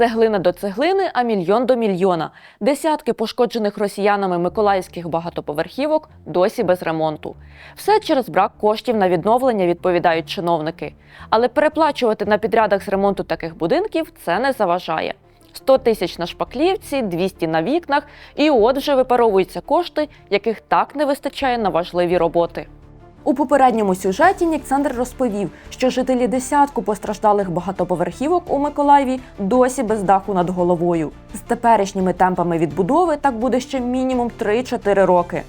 Цеглина до цеглини, а мільйон до мільйона. Десятки пошкоджених росіянами миколаївських багатоповерхівок досі без ремонту. Все через брак коштів на відновлення відповідають чиновники. Але переплачувати на підрядах з ремонту таких будинків це не заважає. 100 тисяч на шпаклівці, 200 на вікнах, і от вже випаровуються кошти, яких так не вистачає на важливі роботи. У попередньому сюжеті Ніксандр розповів, що жителі десятку постраждалих багатоповерхівок у Миколаєві досі без даху над головою. З теперішніми темпами відбудови так буде ще мінімум 3-4 роки.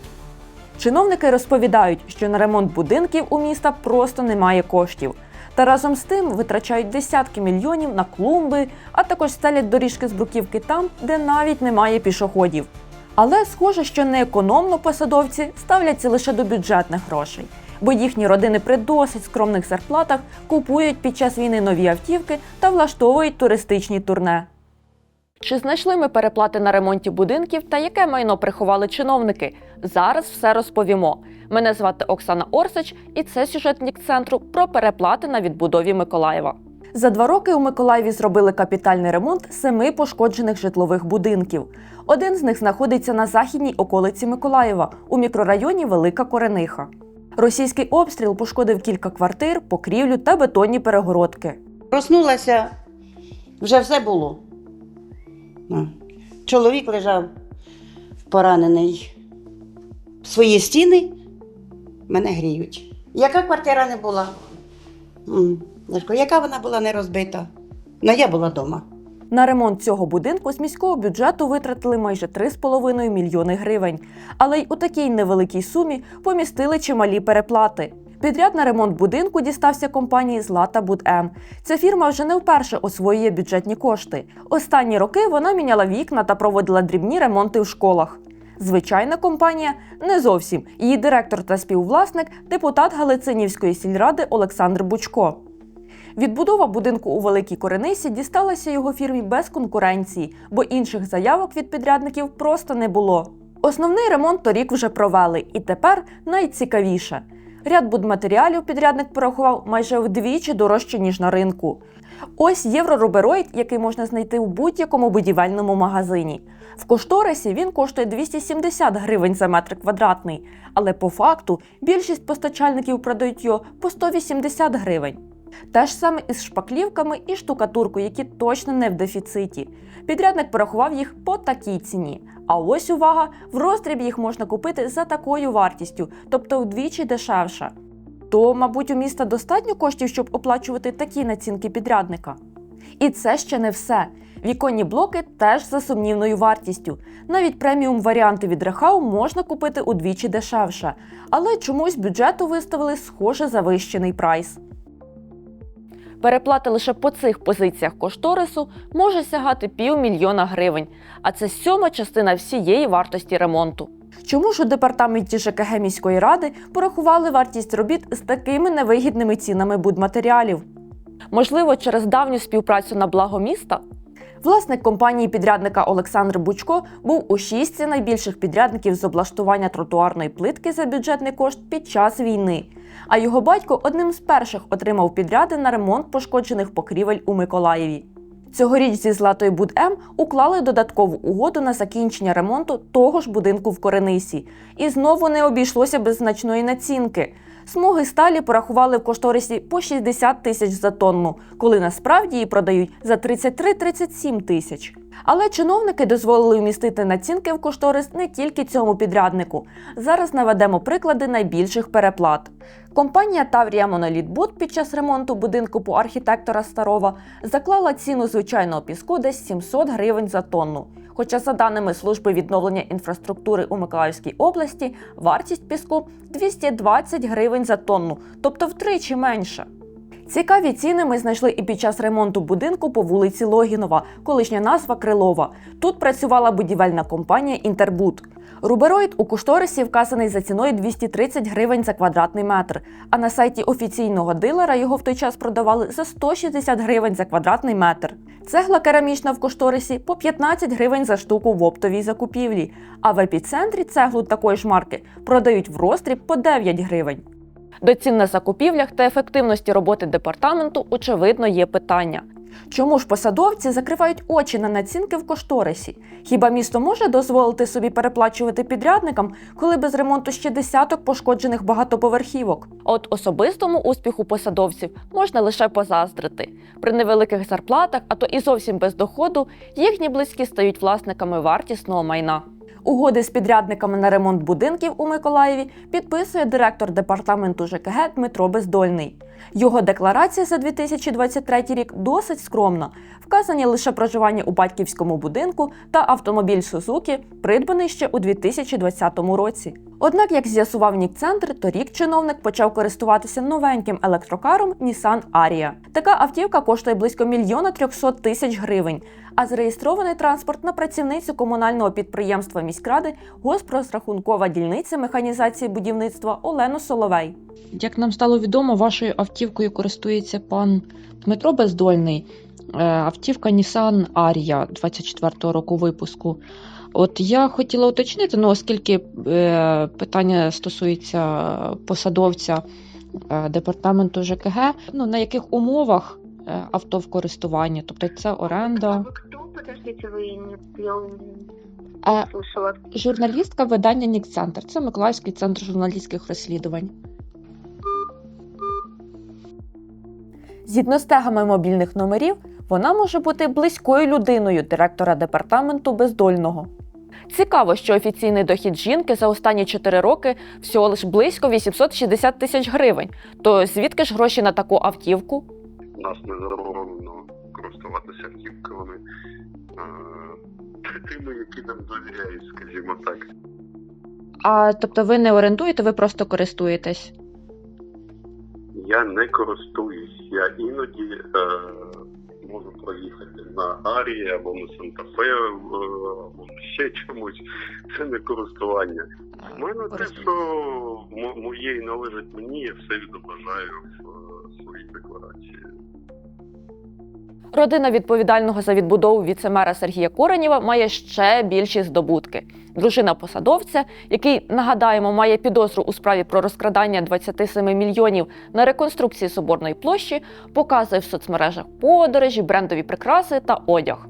Чиновники розповідають, що на ремонт будинків у міста просто немає коштів. Та разом з тим витрачають десятки мільйонів на клумби, а також стелять доріжки з бруківки там, де навіть немає пішоходів. Але схоже, що неекономно посадовці ставляться лише до бюджетних грошей, бо їхні родини при досить скромних зарплатах купують під час війни нові автівки та влаштовують туристичні турне. Чи знайшли ми переплати на ремонті будинків та яке майно приховали чиновники? Зараз все розповімо. Мене звати Оксана Орсич, і це сюжет Нікцентру про переплати на відбудові Миколаєва. За два роки у Миколаєві зробили капітальний ремонт семи пошкоджених житлових будинків. Один з них знаходиться на західній околиці Миколаєва у мікрорайоні Велика Корениха. Російський обстріл пошкодив кілька квартир, покрівлю та бетонні перегородки. Проснулася, вже все було. Чоловік лежав поранений. Свої стіни мене гріють. Яка квартира не була? Яка вона була не розбита? Ну, я була вдома. На ремонт цього будинку з міського бюджету витратили майже 3,5 мільйони гривень. Але й у такій невеликій сумі помістили чималі переплати. Підряд на ремонт будинку дістався компанії Злата Будем. Ця фірма вже не вперше освоює бюджетні кошти. Останні роки вона міняла вікна та проводила дрібні ремонти в школах. Звичайна компанія не зовсім. Її директор та співвласник депутат Галицинівської сільради Олександр Бучко. Відбудова будинку у Великій Коренисі дісталася його фірмі без конкуренції, бо інших заявок від підрядників просто не було. Основний ремонт торік вже провели, і тепер найцікавіше. Ряд будматеріалів підрядник порахував майже вдвічі дорожче, ніж на ринку. Ось єврорубероїд, який можна знайти в будь-якому будівельному магазині. В кошторисі він коштує 270 гривень за метр квадратний, але по факту більшість постачальників продають його по 180 гривень. Те ж саме із шпаклівками і штукатуркою, які точно не в дефіциті. Підрядник порахував їх по такій ціні. А ось увага, в роздріб їх можна купити за такою вартістю, тобто вдвічі дешевше. То, мабуть, у міста достатньо коштів, щоб оплачувати такі націнки підрядника. І це ще не все. Віконні блоки теж за сумнівною вартістю. Навіть преміум варіанти від Рехау можна купити удвічі дешевше, але чомусь бюджету виставили схоже завищений прайс. Переплата лише по цих позиціях кошторису може сягати півмільйона гривень, а це сьома частина всієї вартості ремонту. Чому ж у департаменті ЖКГ міської ради порахували вартість робіт з такими невигідними цінами будматеріалів? Можливо, через давню співпрацю на благо міста? Власник компанії підрядника Олександр Бучко був у шістці найбільших підрядників з облаштування тротуарної плитки за бюджетний кошт під час війни. А його батько одним з перших отримав підряди на ремонт пошкоджених покрівель у Миколаєві. Цьогоріч зі Златою Будем уклали додаткову угоду на закінчення ремонту того ж будинку в Коренисі. І знову не обійшлося без значної націнки. Смуги сталі порахували в кошторисі по 60 тисяч за тонну, коли насправді її продають за 33-37 тисяч. Але чиновники дозволили вмістити націнки в кошторис не тільки цьому підряднику. Зараз наведемо приклади найбільших переплат. Компанія Таврія Монолітбуд під час ремонту будинку по архітектора Старова заклала ціну звичайного піску десь 700 гривень за тонну. Хоча, за даними служби відновлення інфраструктури у Миколаївській області, вартість піску 220 гривень за тонну, тобто втричі менше. Цікаві ціни ми знайшли і під час ремонту будинку по вулиці Логінова, колишня назва Крилова. Тут працювала будівельна компанія Інтербуд. Рубероїд у кошторисі вказаний за ціною 230 гривень за квадратний метр, а на сайті офіційного дилера його в той час продавали за 160 гривень за квадратний метр. Цегла керамічна в кошторисі по 15 гривень за штуку в оптовій закупівлі, а в епіцентрі цеглу такої ж марки продають в роздріб по 9 гривень. До цін на закупівлях та ефективності роботи департаменту, очевидно, є питання. Чому ж посадовці закривають очі на націнки в кошторисі? Хіба місто може дозволити собі переплачувати підрядникам, коли без ремонту ще десяток пошкоджених багатоповерхівок? От особистому успіху посадовців можна лише позаздрити. При невеликих зарплатах, а то і зовсім без доходу, їхні близькі стають власниками вартісного майна. Угоди з підрядниками на ремонт будинків у Миколаєві підписує директор департаменту ЖКГ Дмитро Бездольний. Його декларація за 2023 рік досить скромна. Вказані лише проживання у батьківському будинку та автомобіль Сузуки, придбаний ще у 2020 році. Однак, як з'ясував Нікцентр, торік чиновник почав користуватися новеньким електрокаром Nissan Арія. Така автівка коштує близько мільйона трьохсот тисяч гривень, а зареєстрований транспорт на працівницю комунального підприємства міськради Госпрозрахункова дільниця механізації будівництва Олену Соловей. Як нам стало відомо, вашою автівкою користується пан Дмитро Бездольний. Е, Автівка Nissan Арія 24-го року випуску. От я хотіла уточнити, ну оскільки е, питання стосується посадовця е, департаменту ЖКГ, ну на яких умовах е, авто в користуванні, тобто це оренда. Вы кто? Подождите, вы не я А слышала. журналістка видання Нікцентр. Це Миколаївський центр журналістських розслідувань. Згідно з тегами мобільних номерів, вона може бути близькою людиною директора департаменту бездольного. Цікаво, що офіційний дохід жінки за останні 4 роки всього лиш близько 860 тисяч гривень. То звідки ж гроші на таку автівку? У нас не заборонено користуватися автівками е, тими, які нам довіряють, скажімо так. А тобто ви не орендуєте, ви просто користуєтесь. Я не користуюсь. Я іноді е, можу проїхати на Арії або на Санта-Фе, е, або ще чомусь. Це не користування. У мене те, що мо- моє належить мені, я все відображаю в е, своїй декларації. Родина відповідального за відбудову віцемера Сергія Коренєва має ще більші здобутки. Дружина посадовця, який нагадаємо, має підозру у справі про розкрадання 27 мільйонів на реконструкції соборної площі, показує в соцмережах подорожі, брендові прикраси та одяг.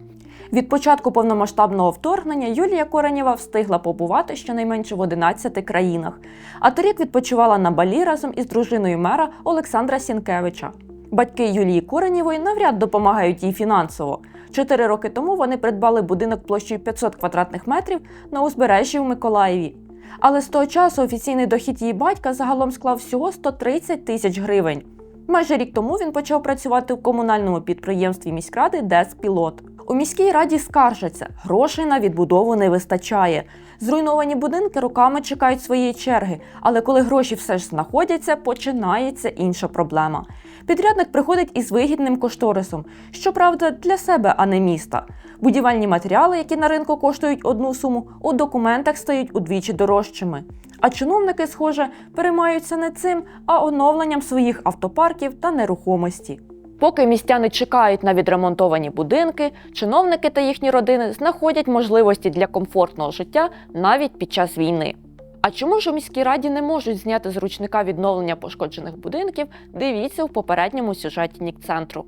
Від початку повномасштабного вторгнення Юлія Коренєва встигла побувати щонайменше в 11 країнах. А торік відпочивала на Балі разом із дружиною мера Олександра Сінкевича. Батьки Юлії Коренєвої навряд допомагають їй фінансово. Чотири роки тому вони придбали будинок площею 500 квадратних метрів на узбережжі в Миколаєві. Але з того часу офіційний дохід її батька загалом склав всього 130 тисяч гривень. Майже рік тому він почав працювати в комунальному підприємстві міськради Деспілот. У міській раді скаржаться, грошей на відбудову не вистачає. Зруйновані будинки роками чекають своєї черги, але коли гроші все ж знаходяться, починається інша проблема. Підрядник приходить із вигідним кошторисом, щоправда, для себе, а не міста. Будівельні матеріали, які на ринку коштують одну суму, у документах стають удвічі дорожчими. А чиновники, схоже, переймаються не цим, а оновленням своїх автопарків та нерухомості. Поки містяни чекають на відремонтовані будинки, чиновники та їхні родини знаходять можливості для комфортного життя навіть під час війни. А чому ж у міській раді не можуть зняти з ручника відновлення пошкоджених будинків? Дивіться в попередньому сюжеті Нікцентру.